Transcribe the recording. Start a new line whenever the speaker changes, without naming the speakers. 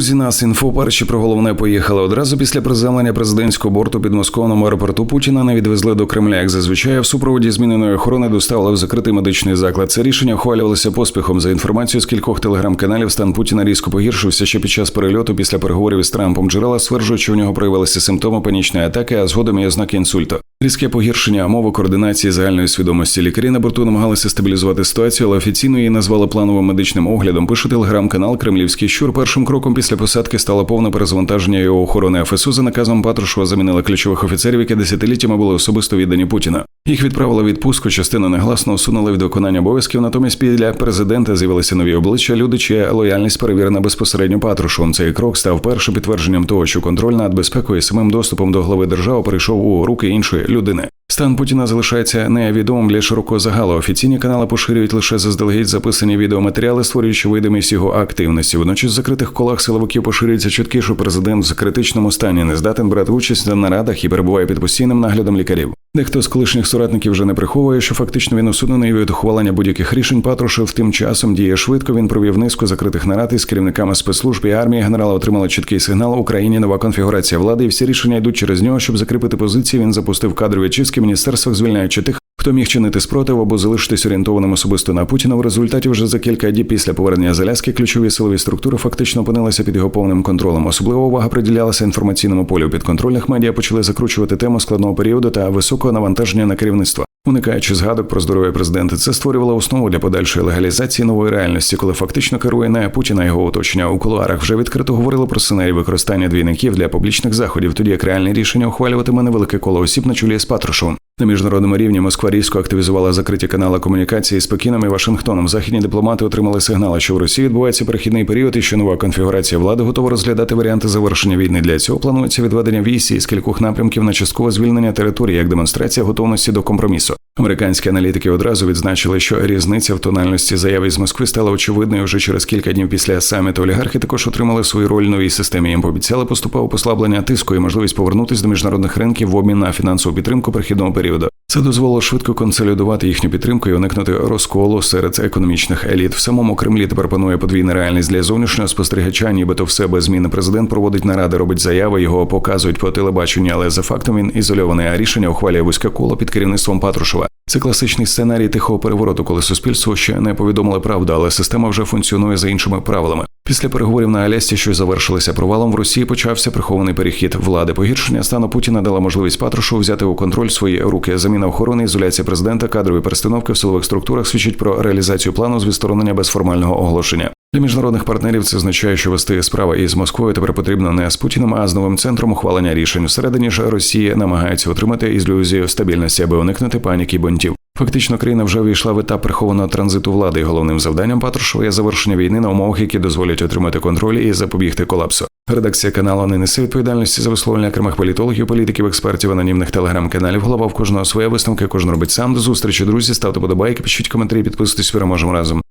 Друзі, нас інфо перші про головне поїхали одразу після приземлення президентського борту під московному аеропорту Путіна не відвезли до Кремля. Як зазвичай в супроводі зміненої охорони доставили в закритий медичний заклад. Це рішення ухвалювалося поспіхом. За інформацією з кількох телеграм-каналів, стан Путіна різко погіршився ще під час перельоту після переговорів із Трампом. Джерела стверджують, що у нього проявилися симптоми панічної атаки, а згодом і ознаки інсульту. Різке погіршення мови координації загальної свідомості. Лікарі на борту намагалися стабілізувати ситуацію, але офіційно її назвали плановим медичним оглядом. Пише телеграм-канал Кремлівський щур. Першим кроком після посадки стало повне перезавантаження його охорони ФСУ. За наказом Патрушева замінили ключових офіцерів, які десятиліттями були особисто віддані Путіна. Їх відправили відпустку, частину негласно усунули від виконання обов'язків. Натомість біля президента з'явилися нові обличчя. Люди, чия лояльність перевірена безпосередньо Патрушом. Цей крок став першим підтвердженням того, що контроль над безпекою і самим доступом до глави держави перейшов у руки іншої людини. Стан Путіна залишається невідомим для широкого загалу. Офіційні канали поширюють лише заздалегідь записані відеоматеріали, створюючи видимість його активності. Водночас в закритих колах силовиків поширюється чутки, що президент в критичному стані не здатен брати участь на нарадах і перебуває під постійним наглядом лікарів. Дехто з колишніх соратників вже не приховує, що фактично він усунений від ухвалення будь-яких рішень. Патрушев тим часом діє швидко. Він провів низку закритих нарад із керівниками спецслужб і армії. Генерали отримали чіткий сигнал Україні. Нова конфігурація влади, і всі рішення йдуть через нього, щоб закріпити позиції. Він запустив кадрові чистки в міністерствах, звільняючи тих. Хто міг чинити спротив або залишитись орієнтованим особисто на Путіна в результаті вже за кілька діб після повернення Заляски ключові силові структури фактично опинилися під його повним контролем. Особлива увага приділялася інформаційному полю. Підконтрольних медіа почали закручувати тему складного періоду та високого навантаження на керівництво. Уникаючи згадок про здоров'я президента, це створювало основу для подальшої легалізації нової реальності, коли фактично керує не Путіна його оточення у кулуарах. Вже відкрито говорили про сценарій використання двійників для публічних заходів, тоді як реальне рішення ухвалюватиме невелике коло осіб на чолі з Патрушевим. На міжнародному рівні Москва різко активізувала закриті канали комунікації з Пекіном і Вашингтоном. Західні дипломати отримали сигнали, що в Росії відбувається перехідний період і що нова конфігурація влади готова розглядати варіанти завершення війни. Для цього планується відведення військ з кількох напрямків на часткове звільнення території як демонстрація готовності до компромісу. Американські аналітики одразу відзначили, що різниця в тональності заяви з Москви стала очевидною вже через кілька днів після саміту. Олігархи також отримали свою роль в новій системі. Їм пообіцяли поступове послаблення тиску і можливість повернутися до міжнародних ринків в обмін на фінансову підтримку перехідного періоду. Це дозволило швидко консолідувати їхню підтримку і уникнути розколу серед економічних еліт. В самому Кремлі тепер панує подвійна реальність для зовнішнього спостерігача, нібито все без зміни. Президент проводить наради, робить заяви, його показують по телебаченню, але за фактом він ізольований. А рішення ухвалює вузьке коло під керівництвом Патрушева. Це класичний сценарій тихого перевороту, коли суспільство ще не повідомило правду, але система вже функціонує за іншими правилами. Після переговорів на Алясці, що завершилися провалом, в Росії почався прихований перехід влади. Погіршення стану Путіна дала можливість Патрушу взяти у контроль свої руки. Заміна охорони, ізоляція президента, кадрові перестановки в силових структурах свідчить про реалізацію плану з відсторонення без формального оголошення. Для міжнародних партнерів це означає, що вести справа із Москвою тепер потрібно не з Путіним, а з новим центром ухвалення рішень. Всередині ж Росія намагається отримати ілюзію стабільності, аби уникнути паніки й бунтів. Фактично, країна вже війшла в етап прихованого транзиту влади. і Головним завданням Патрушева є завершення війни на умовах, які дозволять отримати контроль і запобігти колапсу. Редакція каналу не несе відповідальності за висловлення окремих політологів, політиків, експертів, анонімних телеграм-каналів. Голова в кожного своя висновка, кожен робить сам. До зустрічі, друзі. Ставте подобайки, пишіть коментарі, підписуйтесь, переможемо разом.